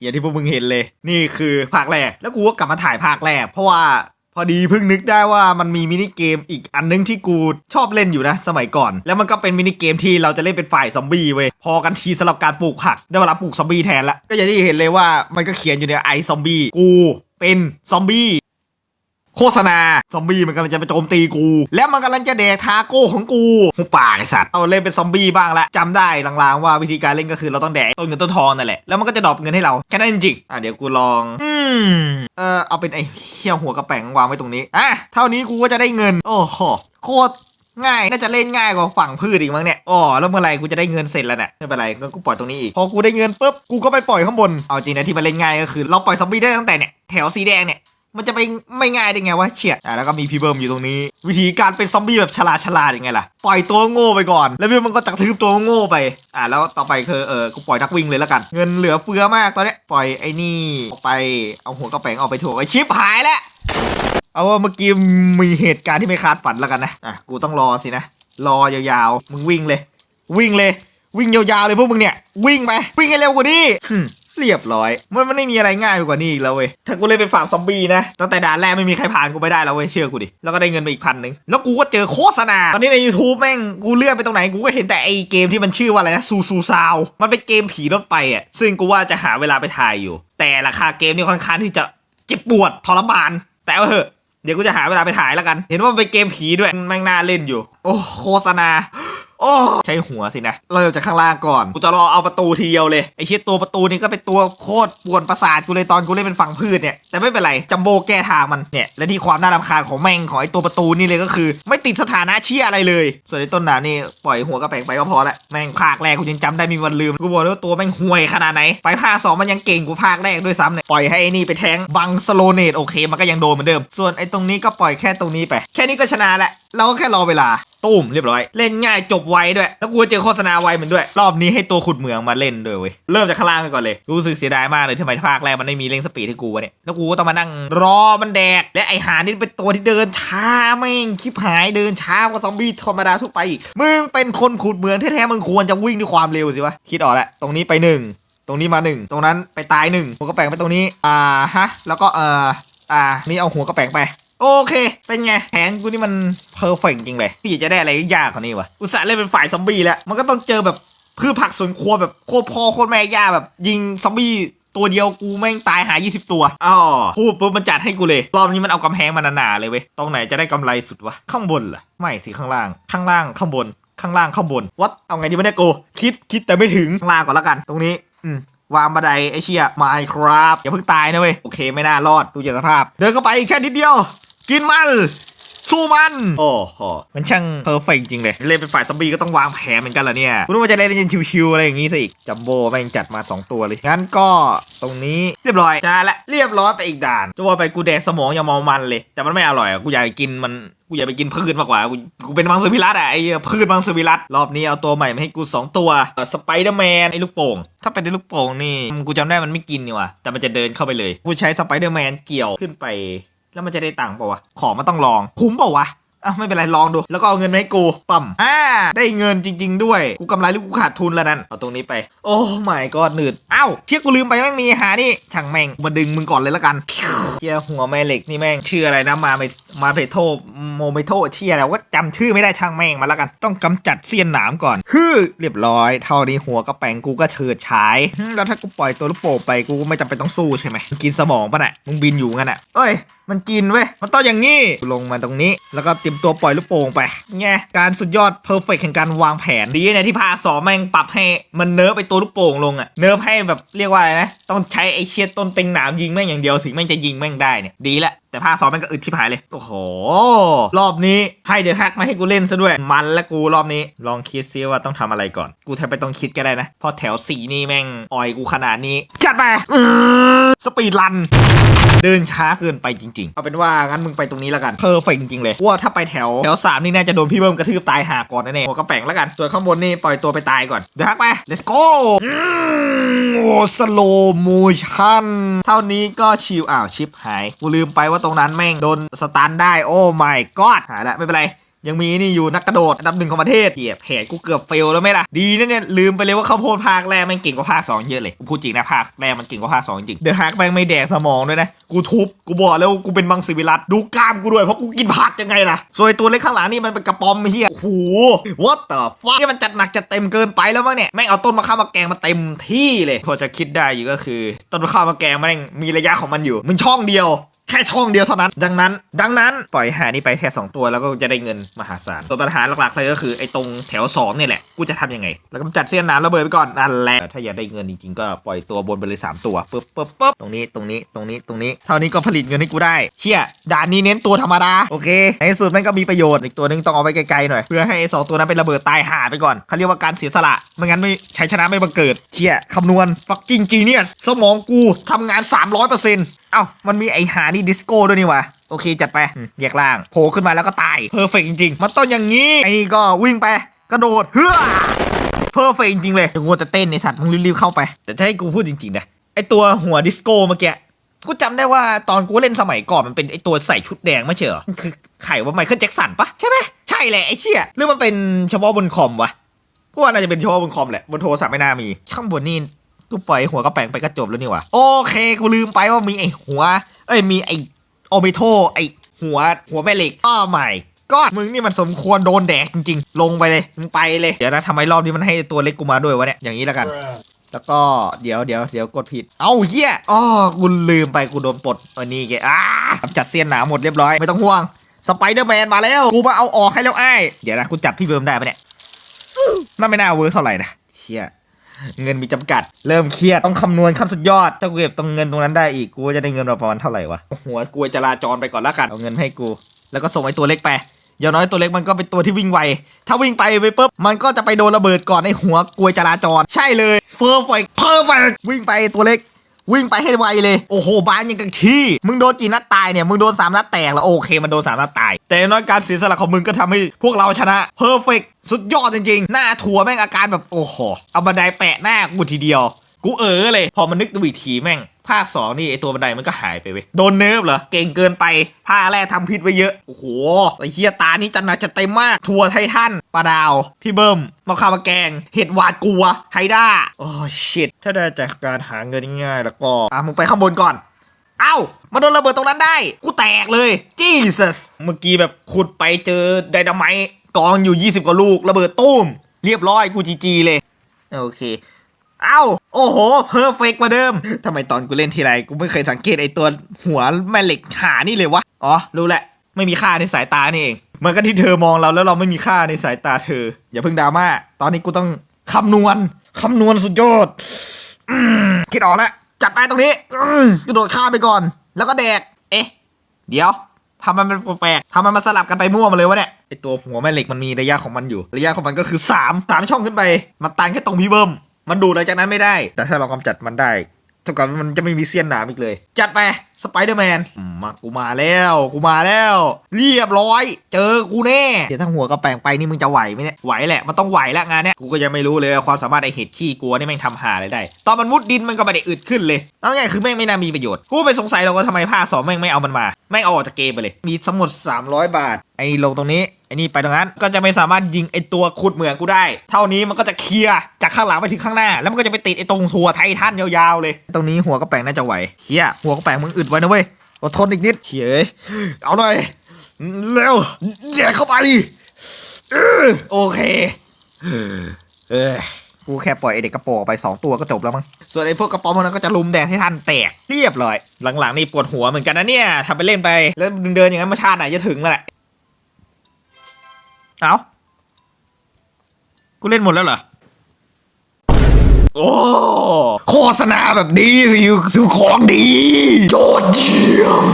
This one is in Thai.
อย่างที่พวกมึงเห็นเลย นี่คือภาคแรก แล้วกูก็กลับมาถ่ายภาคแรก เพราะว่าพอดีเพิ่งนึกได้ว่ามันมีมินิเกมอีกอันนึงที่กูชอบเล่นอยู่นะ สมัยก่อน แล้วมันก็เป็นมินิเกมที่เราจะเล่นเป็นฝ่ายซอมบี้เว้ยพอกันทีสำหรับการปลูกผักได้เวลาปลูกซอมบี้แทนละก็อย่างที่เห็นเลยว่ามันก็เขียนอยู่ในไอซอมบี้กูเป็นซอมบี้ โฆษณา ซอมบี้มันกำลังจะไปโจมตีกู แล้วมันกำลังจะแดกทาโก้ของกูหุบปาไอสัตว์ เอาเล่นเป็นซอมบี้บ้างละจำได้ลางๆว่าวิธีการเล่นก็คือเราต้องแดกต้นเงินต้นทองนั่นแหละ แล้วมันก็จะดรอปเงินให้เรา แค่นั้นจริงอะเดี๋ยวกูลอง อืมเออเอาเป็นไอเขี้ยวหัวกระแปงวางไว้ตรงนี้ อะ เท่านี้กูก็จะได้เงิน โอ้โห โคตรง่ายน่าจะเล่นง่ายกว่าฝั่งพืชอีกมั้งเนี่ยอ๋อแล้วเมื่อไรกูจะได้เงินเสร็จแล้วเนี่ยไม่เป็นไรก็กูปล่อยตรงนี้อีกพอกูได้เงินปุ๊บกูก็ไปปล่อยข้างบนเอาจริงนะที่มันเล่นง่ายก็คือ เราปล่อยซอมบี้ได้ตั้งแต่เนี่ยแถวสีแดงเนี่ย มันจะไปไม่ง่ายได้ไงวะเฉียดอ่แล้วก็มีพี่เบิร์มอยู่ตรงนี้ วิธีการเป็นซอมบี้แบบฉลาดฉลาดยังไงล่ะ ปล่อยตัวโง่ไปก่อน แล้วพี่มันก็จักทืบตัวโง่ไป อะแล้วต่อไปคือเออกูปล่อยนักวิ่งเลยแล้วกัน เงินเหลือเฟือมากตอนเนี้ยปล่อยไอ้นี่ออกไปเอาหัวกระแปงออกไปถ่วงไอ้ชิปหายแล้วเอาว่าเมื่อกี้มีเหตุการณ์ที่ไม่คาดฝันแล้วกันนะอะกูต้องรอสินะรอยาวๆมึงวิ่งเลย วิ่งเลย วิ่งยาวๆเลยพวกมึงเนี่ย วิ่งไปวิ่งให้เร็วกว่านี้ เรียบร้อย มันมันไม่มีอะไรง่ายไปกว่านี้อีกแล้วเว้ย ถ้ากูเล่นเป็นฝั่งซอมบี้นะตั้งแต่ด่านแรกไม่มีใครผ่านกูไปได้แล้วเว้ยเชื่อกูดิ แล้วก็ได้เงินมาอีกพันหนึ่งแล้วกูก็เจอโฆษณา ตอนนี้ใน YouTube แม่งกูเลื่อนไปตรงไหนกูก็เห็นแต่ไอเกมที่มันชื่อว่าอะไรนะซูซูซาว มันเป็นเกมผีรถไปอะ ซึ่งกูว่าจะหาเวลาไปถ่ายอยู่ แต่ราคาเกมนี่ค่อนข้างที่จะเจ็บปวดทรมาน แต่เอาเถอะเดี๋ยวกูจะหาเวลาไปถ่ายแล้วกัน เห็นว่ามันเป็นเกมผีด้วยแม่งน่าเล่นอยู่ โอ้โฆษณา โอ้ใช้หัวสินะ เริ่มจากข้างล่างก่อน กูจะรอเอาประตูทีเดียวเลย ไอ้เชี่ยตัวประตูนี่ก็เป็นตัวโคตรปวนประสาทกูเลยตอนกูเล่นเป็นฝั่งพืชเนี่ย แต่ไม่เป็นไรจัมโบแก้ทางมันเนี่ย และที่ความน่ารำคาญของแม่งของไอ้ตัวประตูนี่เลยก็คือ ไม่ติดสถานะเชี่ยอะไรเลย ส่วนไอ้ต้นหนามนี่ปล่อยหัวกระแปงไปก็พอละ แม่งภาคแรกกูยังจำได้มีวันลืม กูบอกเลยว่าตัวแม่งห่วยขนาดไหน ไปภาคสองมันยังเก่งกว่าภาคแรกด้วยซ้ำเนี่ย ปล่อยให้ไอ้นี่ไปแทงบังสโลเนตโอเค มันก็ยังโดนเหมือนเดิม ส่วนไอ้ตรงนี้ก็ปล่อยแค่ตรงนี้ไป แค่นี้ก็ชนะละเราก็แค่รอเวลา ตุ้มเรียบร้อย เล่นง่ายจบไวด้วย แล้วกูเจอโฆษณาไวเหมือนด้วย รอบนี้ให้ตัวขุดเหมืองมาเล่นด้วยเว้ย เริ่มจากข้างล่างก่อนเลย รู้สึกเสียดายมากเลยทำไมภาคแรกมันไม่มีเร่งสปีดให้กูวะเนี่ย แล้วกูก็ต้องมานั่งรอมันแดก และไอหานี่เป็นตัวที่เดินช้าแม่งคลิปหายเดินช้ากว่าซอมบี้ธรรมดาทั่วไปอีก มึงเป็นคนขุดเหมืองแท้ๆมึงควรจะวิ่งด้วยความเร็วสิวะ คิดออกแล้ว ตรงนี้ไปหนึ่ง ตรงนี้มาหนึ่ง ตรงนั้นไปตายหนึ่งหัวกระแปงไปตรงนี้ อ่าฮะ แล้วก็เอ่ออ่า นี่เอาหัวกระแปงไป โอเค เป็นไงแผนกูนี่มันเพอร์เฟกจริงเลยพี่จะได้อะไรยากกว่านี้วะอุตส่าห์เล่นเป็นฝ่ายซอมบี้แล้ว มันก็ต้องเจอแบบพืชผักสวนครัวแบบโคตรพ่อโคตรแม่ย่าแบบ ยิงซอมบี้ตัวเดียวกูแม่งตายหา 20 ตัวอ๋อพูดปุ๊บมันจัดให้กูเลย รอบนี้มันเอากำแพงมาหนาๆเลยเว้ย ตรงไหนจะได้กำไรสุดวะ ข้างบนเหรอ ไม่สิข้างล่าง ข้างล่างข้างบน ข้างล่างข้างบน วัดเอาไงดีวะเนี่ยกูคิดคิดแต่ไม่ถึง ข้างล่างก่อนล้วกัน ตรงนี้ อืมวางบันไดไอเชียไมครับอย่าเพิ่งตายนะเว้ย โอเคไม่น่ารอดดูจากสภาพ เดินเข้าไปแค่นิดเดียว กินมัน สู้มัน โอ้โหมันช่างเพอร์เฟกจริงเลย เล่นเป็นฝ่ายซอมบี้ก็ต้องวางแผนเหมือนกันละเนี่ยคุณว่าจะเล่นเล่นชิวๆอะไรอย่างงี้ซะอีกจัมโบ้แม่งจัดมา 2 ตัวเลย งั้นก็ตรงนี้เรียบร้อยจ้าละเรียบร้อยไปอีกด่านจะว่าไปกูแดกสมองอย่ามองมันเลย แต่มันไม่อร่อยอะกูอยากกินมันกูอยากไปกินพืชมากกว่า กูกูเป็นมังสวิรัตอะไอ้เหี้ยพืชมังสวิรัตรอบนี้เอาตัวใหม่มาให้กูสองตัวสไปเดอร์แมนไอ้ลูกโป่ง ถ้าเป็นไอ้ลูกโป่งนี่ กูจำได้มันไม่กินนี่ว่ะแต่มันจะเดินเข้าไปเลย กูใช้สไปเดอร์แมนเกี่ยวขึ้นไป แล้วมันจะได้ตังค์ป่าวะ ของมันต้องลอง คุ้มป่าวะอะไม่เป็นไรลองดู แล้วก็เอาเงินมาให้กูปั๊มอ่า ได้เงินจริง ๆ ด้วย กูกำไรหรือกูขาดทุนแล้วนั่นเอาตรงนี้ไป โอ้ไม่ก็หนืดเอ้าเที่ยกูลืมไปแม่งมีหานี่ช่างแม่งมาดึงมึงก่อนเลยละกันเที่ยหัวแม่เหล็กนี่แม่งชื่ออะไรนะมาเมมาเพโท โมเมโทเชียอะไรก็จำชื่อไม่ได้ช่างแม่งมาแล้วกัน ต้องกำจัดเสี้ยนหนามก่อนฮึเรียบร้อย เท่านี้หัวกระแปงกูก็เฉิดฉาย แล้วถ้ากูปล่อยตัวลูกโป่งไปกูก็ไม่จำเป็นต้องสู้ใช่ไหมกินสมองปะน่ะมึงบินอยู่งั้นอะเอ้ยมันกินเว้ย มันต้องอย่างงี้ลงมาตรงนี้ แล้วก็เตรียมตัวปล่อยลูกโป่งไปไงการสุดยอดเพอร์เฟกแห่งการวางแผนดีเนี่ยที่พาสอแม่งปรับให้มันเนิร์ฟไปตัวลูกโป่งลงอะเนิร์ฟให้แบบเรียกว่าอะไรนะ ต้องใช้ไอเชียต้นเต็งหนามยิงแม่งอย่างเดียวถึงแม่งจะยิงแม่งได้เนี่ยดีละแต่ภาสอแม่งก็อึดชิบหายเลย โอ้โหรอบนี้ให้เดอะฮักมาให้กูเล่นซะด้วย มันและกูรอบนี้ ลองคิดซิว่าต้องทำอะไรก่อน กูแทบไม่ต้องคิดก็ได้นะพราะแถวสีนี่แม่งอ่อยกูขนาดนี้ จัดไปสปีดรันเดินช้าเกินไปจริง ๆ เอาเป็นว่างั้นมึงไปตรงนี้แล้วกันเพอร์เฟกจริงๆเลยว่าถ้าไปแถวแถวสามนี่น่าจะโดนพี่เบิ้มกระทืบตายหาก่อนแน่ๆหัวกระแป่งแล้วกันส่วนข้างบนนี่ปล่อยตัวไปตายก่อนเดี๋ยวฮักไป let's go อืมโอ้สโลโมชั่นเท่านี้ก็ชิวอ้าวชิปหาย กูลืมไปว่าตรงนั้นแม่งโดนสตันได้โอ้ไ my god หายละไม่เป็นไรยังมีนี่อยู่นักกระโดดอันดับหนึ่งของประเทศเหี้ยแผนกูเกือบเฟลแล้วไหมล่ะ ดีนะเนี่ยลืมไปเลยว่าข้าวโพดภาคแรกม่งเก่งกว่าภาคสองเยอะเลย กูพูดจริงนะภาคแรกมันเก่งกว่าภาคสองจริง เดอะฮักแม่งไม่แดกสมองด้วยนะ กูทุบ กูบอกแล้วกูเป็นมังสวิรัตดูกล้ามกูด้วยเพราะกูกินผักยังไงล่ะส่วนตัวเล็กข้างหลังนี่มันเป็นกระป๋อมเฮียโอ้โห what the fuck นี่มันจัดหนักจัดเต็มเกินไปแล้วมั้งเนี่ยแม่งเอาต้นมะขามมาแกงมาเต็มที่เลยพอจะคิดได้อยู่ก็คือ ต้นมะขามมาแกงแม่งมีระยะของมันอยู่มันช่องเดียว แค่ช่องเดียวเท่านั้น ดังนั้น ดังนั้นปล่อยหานี่ไปแค่ 2 ตัวแล้วก็จะได้เงินมหาศาลตัวปัญหาหลักๆเลยก็คือไอ้ตรงแถว2เนี่ยแหละกูจะทำยังไง แล้วก็จัดเสี้ยนน้ำระเบิดไปก่อนนั่นแหละถ้าอยากได้เงินจริงๆก็ปล่อยตัวบนไปเลย3ตัวปึ๊บปึ๊บปึ๊บตรงนี้ตรงนี้ตรงนี้ตรงนี้เท่านี้ก็ผลิตเงินให้กูได้เฮียด่านนี้เน้นตัวธรรมดาโอเคในสุดแม่งก็มีประโยชน์อีกตัวหนึงต้องเอาไว้ไกลๆหน่อยเพื่อให้ไอ้สองตัวนั้นเป็นระเบิดตายหาไปก่อนเขาเรียกว่าการเสียสละไม่งั้นไม่ใช้ชนะไม่บังเกิดเชี่ยคำนวณ fucking genius สมองกูทำงาน 300%เอ้ามันมีไอหานี่ดิสโก้ด้วยนี่วะโอเคจัดไปอืมแยกล่างโผล่ขึ้นมาแล้วก็ตายเพอร์เฟกจริงๆมันต้องอย่างนี้ไอ้นี่ก็วิ่งไปกระโดดเฮือเพอร์เฟกจริงๆเลยกูจะเต้นในสัตว์มึงรีบๆเข้าไป แต่ถ้าให้กูพูดจริงๆนะไอตัวหัวดิสโก้เมื่อกี้กูจำได้ว่าตอนกูเล่นสมัยก่อนมันเป็นไอตัวใส่ชุดแดงไม่ใช่เหรอมันคือไข่ว่าไมเคิลแจ็คสันปะใช่ไหมใช่แหละไอเชี่ยหรือมันเป็นเฉพาะบนคอมวะกูว่าน่าจะเป็นเฉพาะบนคอมแหละบนโทรศัพท์ไม่น่ามีข้างบนนี่ กูปล่อยหัวกระแปงไปก็จบแล้วนี่วะโอเคกูลืมไปว่ามีไอหัว เอ้ยมีไอโอเมโทไอหัวหัวแม่เหล็กอ้อใหม่ก็มึงนี่มันสมควรโดนแดกจริงๆ ลงไปเลยมึงไปเลย เดี๋ยวนะทำไมรอบนี้มันให้ตัวเล็กกูมาด้วยวะเนี่ยอย่างนี้แล้วกัน แล้วก็เดี๋ยวเดี๋ยวเดี๋ยวกดผิด เอ้าเฮียอ๋อกูลืมไปกูโดนปลดอันนี้แกอ่าจัดเสี้ยนหนาหมดเรียบร้อยไม่ต้องห่วงสไปเดอร์แมนมาแล้วกูมาเอาออกให้แล้วไอ้เดี๋ยวนะกูจับพี่เบิร์มได้ปะเนี่ยน่าไม่น่าเวิร์กเท่าไหร่นะเฮีย เงินมีจำกัด เริ่มเครียดต้องคำนวณขั้นสุดยอด ถ้ากูเก็บตรงเงินตรงนั้นได้อีกกูจะได้เงินประมาณเท่าไหร่วะหัวกูจะลาจรไปก่อนละกันเอาเงินให้กู แล้วก็ส่งไอ้ตัวเล็กไปอย่างน้อยตัวเล็กมันก็เป็นตัวที่วิ่งไว ถ้าวิ่งไปไปปุ๊บ มันก็จะไปโดนระเบิดก่อนในหัวกลวยจราจร ใช่เลยเพอร์ไฟเพอร์ไฟวิ่งไปตัวเล็ก วิ่งไปให้ไวเลย โอ้โหบ้านยังกับที่มึงโดนกี่นัดตายเนี่ย มึงโดนสามนัดแตกแล้วโอเค มันโดนสามนัดตาย แต่น้อยการเสียสละของมึงก็ทำให้พวกเราชนะเพอร์เฟกสุดยอดจริงๆ หน้าถั่วแม่งอาการแบบโอ้โห เอาบันไดแปะหน้ากูทีเดียว กูเออเลย พอมันนึกดูอีกทีแม่ง ภาคสองนี่ไอตัวบันไดมันก็หายไปเว้ย โดนเนิร์ฟเหรอ เก่งเกินไป ภาคแรกทำผิดไปเยอะ โอ้โห ไอเฮียตานี่จันนาจะเต็มมาก ทัวร์ไททันปลาดาว พี่เบิ้มมาข้ามาแกง เห็ดหวาดกลัว ไฮด้า โอ้ชิตถ้าได้จากการหาเงินง่ายๆแล้วก็ อะมึงไปข้างบนก่อนเอ้ามาโดนระเบิดตรงนั้นได้ กูแตกเลย Jesus เมื่อกี้แบบขุดไปเจอไดนาไมต์กองอยู่ 20 กว่าลูก ระเบิดตุ้ม เรียบร้อยกูจีจีเลย โอเค เอ้า โอ้โห เพอร์เฟกกว่าเดิม ทำไมตอนกูเล่นทีไรกูไม่เคยสังเกตไอตัวหัวแม่เหล็กขานี่เลยวะ อ๋อ รู้แหละ ไม่มีค่าในสายตานี่เองเหมันก็ที่เธอมองเราแล้วเราไม่มีค่าในสายตาเธอ อย่าเพิ่งดราม่า ตอนนี้กูต้องคำนวณ คำนวณสุดยอดอคิดออกแล้ว จัดไปตรงนี้กระโดดข้ามไปก่อน แล้วก็แดก เอ๊ะ เดี๋ยวทำมันเป็นแปลกทำมันมาสลับกันไปมั่วมาเลยวะเนี่ย ไอตัวหัวแม่เหล็กมันมีระยะของมันอยู่ ระยะของมันก็คือ3ามสามช่องขึ้นไป มันตันแค่ตรงพี่เบิ้ม มันดูดอะไรจากนั้นไม่ได้ แต่ถ้าเรากำจัดมันได้เท่ากับมันจะไม่มีเสี้ยนหนามอีกเลย จัดไป สไปเดอร์แมนมากูมาแล้ว กูมาแล้ว เรียบร้อย เจอกูแน่ เดี๋ยวถ้าหัวกระแปลงไปนี่มึงจะไหวไหมเนี่ย ไหวแหละ มันต้องไหวแล้วงานเนี้ย กูก็ยังไม่รู้เลยว่าความสามารถไอเห็ดขี้กลัวนี่แม่งทำหาอะไรได้ ตอนมันมุดดินมันก็ไม่ได้อึดขึ้นเลยเอาง่ายคือแม่งไม่น่ามีประโยชน์ กูไปสงสัยเราว่าทำไมภาคสองแม่งไม่เอามันมา แม่งเอาออกจากเกมไปเลย มีสมุด300 บาท ไอ้ลงตรงนี้ ไอ้นี่ไปตรงนั้น ก็จะไม่สามารถยิงไอ้ตัวขุดเหมืองกูได้ เท่านี้มันก็จะเคลียร์จากข้างหลังไปถึงข้างหน้า แล้วมันก็จะไปติดไอ้ตรงทัวไททันยาวๆเลย ตรงนี้หัวกระแปงน่าจะไหวเฮียหัวกระแปงมึงอึดไว้นะเว้ยอดทนอีกนิดเฮ้ยเอาหน่อยเร็วแย่เข้าไปเออโอเคเออกูแค่ปล่อยไอเด็กกระโปรงออกไปสองตัวก็จบแล้วมั้ง ส่วนไอ้พวกกระป๋อมพวกนั้นก็จะลุมแดงให้ท่านแตกเรียบร้อยหลังๆนี่ปวดหัวเหมือนกันนะเนี่ยทำไปเล่นไป แล้วเดินๆอย่างนั้นมาชาติไหนจะถึงแล้วแหละ เอากูเล่นหมดแล้วเหรอ โอ้โฆษณาแบบดีสิคือของดียอดเยี่ยม